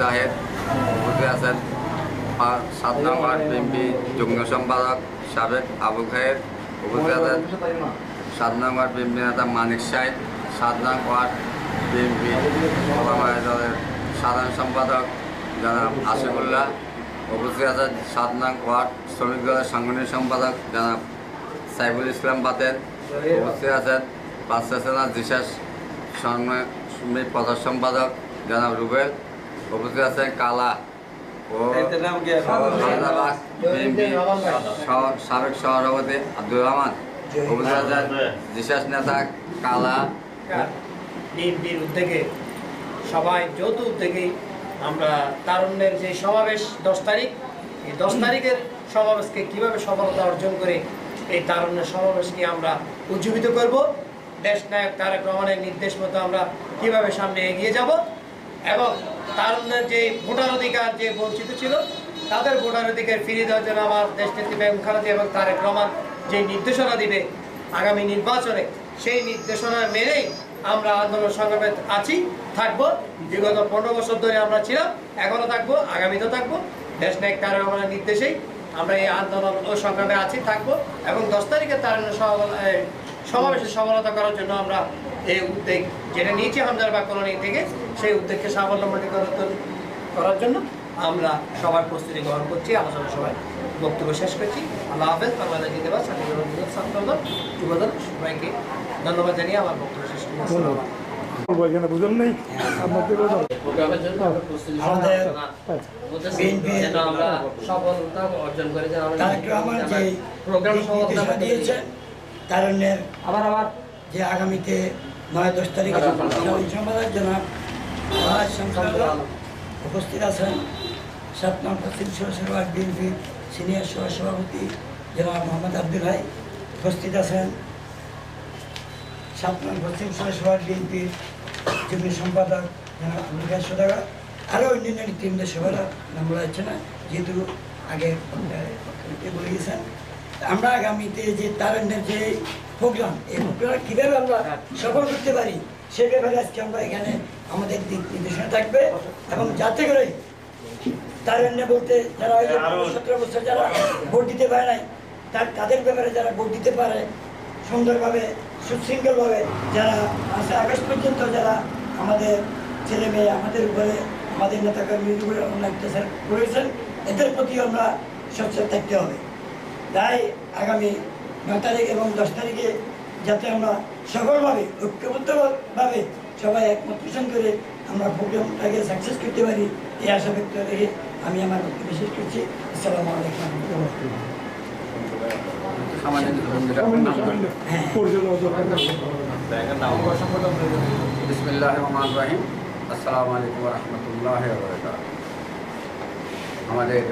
জাহেদ উপস্থিত আছেন সাত নং ওয়ার্ড বিএনপি যুগ্ম সম্পাদক সাবেক আবু খায়ের উপস্থিত আছেন সাত নং ওয়ার্ড বিএনপি নেতা মানিক সাহেব সাত নং ওয়ার্ড, বিএনপি দলের সাধারণ সম্পাদক জনাব আশিকুল্লাহ উপস্থিত আছেন সাত নং ওয়ার্ড শ্রমিক দলের সাংগঠনিক সম্পাদক জনাব সাইফুল ইসলাম বাতেন উপস্থিত আছেন বাদশাহ সেনা জিসাস সমিত প্রধান সম্পাদক জনাব রুবেল উপস্থিত আছেন কালা ও সাবেক সভাপতি আব্দুর রহমান। উপস্থিত আছেন জিসাস নেতা কালা। বিএনপির উদ্যোগে সবাই যৌথ উদ্যোগেই আমরা তারুণ্যের যে সমাবেশ দশ তারিখ এই দশ তারিখের সমাবেশকে কীভাবে সফলতা অর্জন করে এই তারুণ্যের সমাবেশকে আমরা উজ্জীবিত করব। দেশ নায়ক তারেক রহমানের নির্দেশ মতো আমরা কীভাবে সামনে এগিয়ে যাব এবং তার যে ভোটার অধিকার যে বঞ্চিত ছিল, তাদের ভোটার অধিকার ফিরিয়ে দেওয়ার জন্য আমার দেশ নেত্রী খালেদা এবং তারেক রহমান যে নির্দেশনা দিবে আগামী নির্বাচনে, সেই নির্দেশনা মেনেই আমরা আন্দোলন সংগ্রামে আছি, থাকব। বিগত পনেরো বছর ধরে আমরা ছিলাম, এখনও থাকব, আগামীতেও থাকব। দেশ নায়ক তারেক রহমানের নির্দেশেই আমরা এই আন্দোলন ও সংগ্রামে আছি, থাকব এবং দশ তারিখে তার সমাবেশে সফলতা করার জন্য আমরা এই উদ্যোগ যেটা নিয়েছি হামদারবাগ কলোনি থেকে সেই উদ্যোগকে সাফল্যমণ্ডিত করার জন্য- আমরা সবার প্রস্তুতি গ্রহণ করছি আলোচনা সবাই বক্তব্য শেষ করছি। আল্লাহ হাফেজ বাংলাদেশ জিন্দাবাদ ছাত্রদল যুবদল সবাইকে ধন্যবাদ জানিয়ে আমার বক্তব্য শেষ করছি। আমাদের আমরা সফলতা প্রোগ্রাম আবার আবার যে আগামীতে নয় দশ তারিখে সম্পাদক জনাব উপস্থিত আছেন সাত নং পশ্চিম সহসভা বিএনপি সিনিয়র সহসভাপতি জনাব মোহাম্মদ আব্দুল ভাই উপস্থিত আছেন। সাত নং পশ্চিম সহসভা বিএনপির যুগ্ম সম্পাদক জনাব আব্দুল সদাগর। আরও অন্যান্য টিমদের সভারা নাম বলা যাচ্ছে না যেহেতু আগে বলে গেছেন আমরা আগামীতে যে তারুণ্যের যে প্রোগ্রাম এই প্রোগ্রাম কীভাবে আমরা সফল করতে পারি সে ব্যাপারে আজকে আমরা এখানে আমাদের দিক নির্দেশনা থাকবে এবং যাতে করে তারুণ্য বলতে যারা সতেরো বছর যারা ভোট দিতে পারে নাই তার তাদের ব্যাপারে যারা ভোট দিতে পারে সুন্দরভাবে সুশৃঙ্খলভাবে যারা আছে আগস্ট পর্যন্ত যারা আমাদের ছেলে মেয়ে আমাদের উপরে আমাদের নেতাকর্মীর উপরে আমরা অত্যাচার করেছেন এদের প্রতি আমরা সচেতন থাকতে হবে। তাই আগামী নয় তারিখ এবং দশ তারিখে যাতে আমরা সফলভাবে ঐক্যবদ্ধভাবে সবাই একমত পোষণ করে আমরা প্রোগ্রামটাকে সাকসেস করতে পারি এই আশা ব্যক্ত রেখে আমি আমার বক্তব্য শেষ করছি। আসসালামু আলাইকুম হ্যাঁ। আসসালামু আলাইকুম রহমতুল্লাহ আমাদের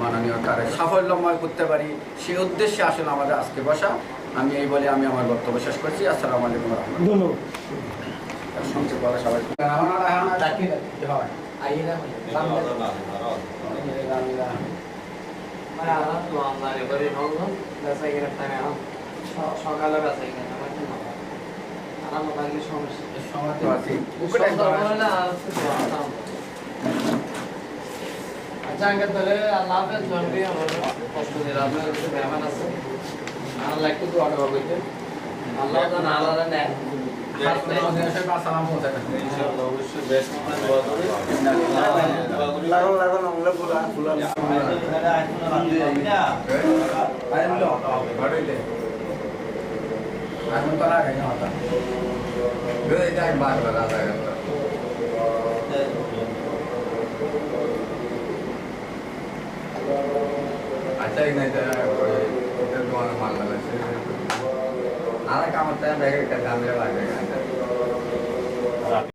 মাননীয় তারে সাফল্যময় করতে পারি সেই উদ্দেশ্যে আসলে আমাদের আজকে বসা। আমি এই বলে আমি আমার বক্তব্য শেষ করছি। আসসালামু আলাইকুম মানে সকালে আমার জন্য সমস্যা সমাজ আছি। আঙ্কেল তাহলে আল্লাহ হাফেজ জনবি আমার কষ্ট দিলে আপনার মেহমান আছে। আল্লাহ একটু দোয়া করব বলতে আল্লাহ আল্লাহ এখন তো না। হতা এটা अच्छा ही नहीं था इधर दुआ मारने लगे नाला काम होता है बैग करता मेरे बाद